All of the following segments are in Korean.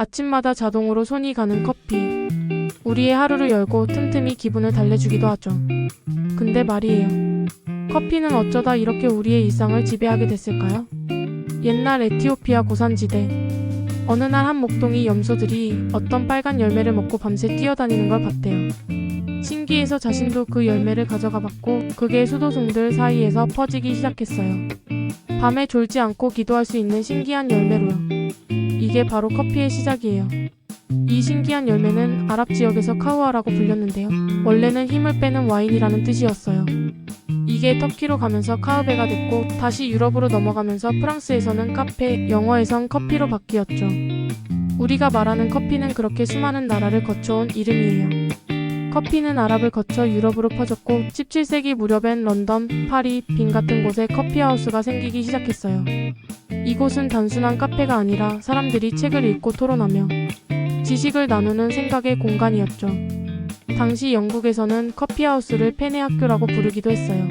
아침마다 자동으로 손이 가는 커피. 우리의 하루를 열고 틈틈이 기분을 달래주기도 하죠. 근데 말이에요. 커피는 어쩌다 이렇게 우리의 일상을 지배하게 됐을까요? 옛날 에티오피아 고산지대. 어느 날 한 목동이 염소들이 어떤 빨간 열매를 먹고 밤새 뛰어다니는 걸 봤대요. 신기해서 자신도 그 열매를 가져가 봤고 그게 수도승들 사이에서 퍼지기 시작했어요. 밤에 졸지 않고 기도할 수 있는 신기한 열매로요. 이게 바로 커피의 시작이에요. 이 신기한 열매는 아랍 지역에서 카우아라고 불렸는데요. 원래는 힘을 빼는 와인이라는 뜻이었어요. 이게 터키로 가면서 카우베가 됐고 다시 유럽으로 넘어가면서 프랑스에서는 카페, 영어에선 커피로 바뀌었죠. 우리가 말하는 커피는 그렇게 수많은 나라를 거쳐온 이름이에요. 커피는 아랍을 거쳐 유럽으로 퍼졌고 17세기 무렵엔 런던, 파리, 빈 같은 곳에 커피하우스가 생기기 시작했어요. 이곳은 단순한 카페가 아니라 사람들이 책을 읽고 토론하며 지식을 나누는 생각의 공간이었죠. 당시 영국에서는 커피하우스를 펜의 학교라고 부르기도 했어요.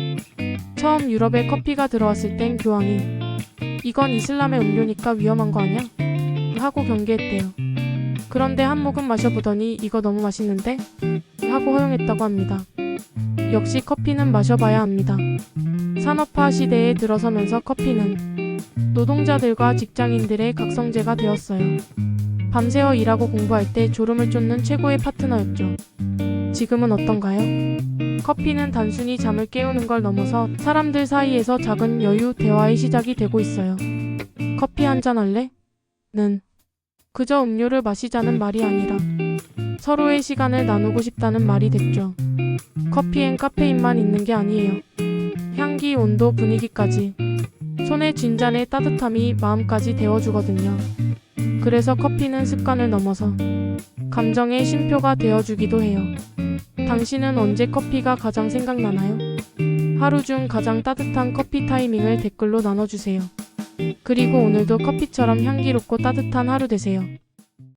처음 유럽에 커피가 들어왔을 땐 교황이 이건 이슬람의 음료니까 위험한 거 아니야? 하고 경계했대요. 그런데 한 모금 마셔보더니 이거 너무 맛있는데? 하고 허용했다고 합니다. 역시 커피는 마셔봐야 합니다. 산업화 시대에 들어서면서 커피는 노동자들과 직장인들의 각성제가 되었어요. 밤새워 일하고 공부할 때 졸음을 쫓는 최고의 파트너였죠. 지금은 어떤가요? 커피는 단순히 잠을 깨우는 걸 넘어서 사람들 사이에서 작은 여유 대화의 시작이 되고 있어요. 커피 한 잔 할래? 는 그저 음료를 마시자는 말이 아니라 서로의 시간을 나누고 싶다는 말이 됐죠. 커피엔 카페인만 있는 게 아니에요. 향기, 온도, 분위기까지 손에 쥔 잔의 따뜻함이 마음까지 데워주거든요. 그래서 커피는 습관을 넘어서 감정의 쉼표가 되어주기도 해요. 당신은 언제 커피가 가장 생각나나요? 하루 중 가장 따뜻한 커피 타이밍을 댓글로 나눠주세요. 그리고 오늘도 커피처럼 향기롭고 따뜻한 하루 되세요.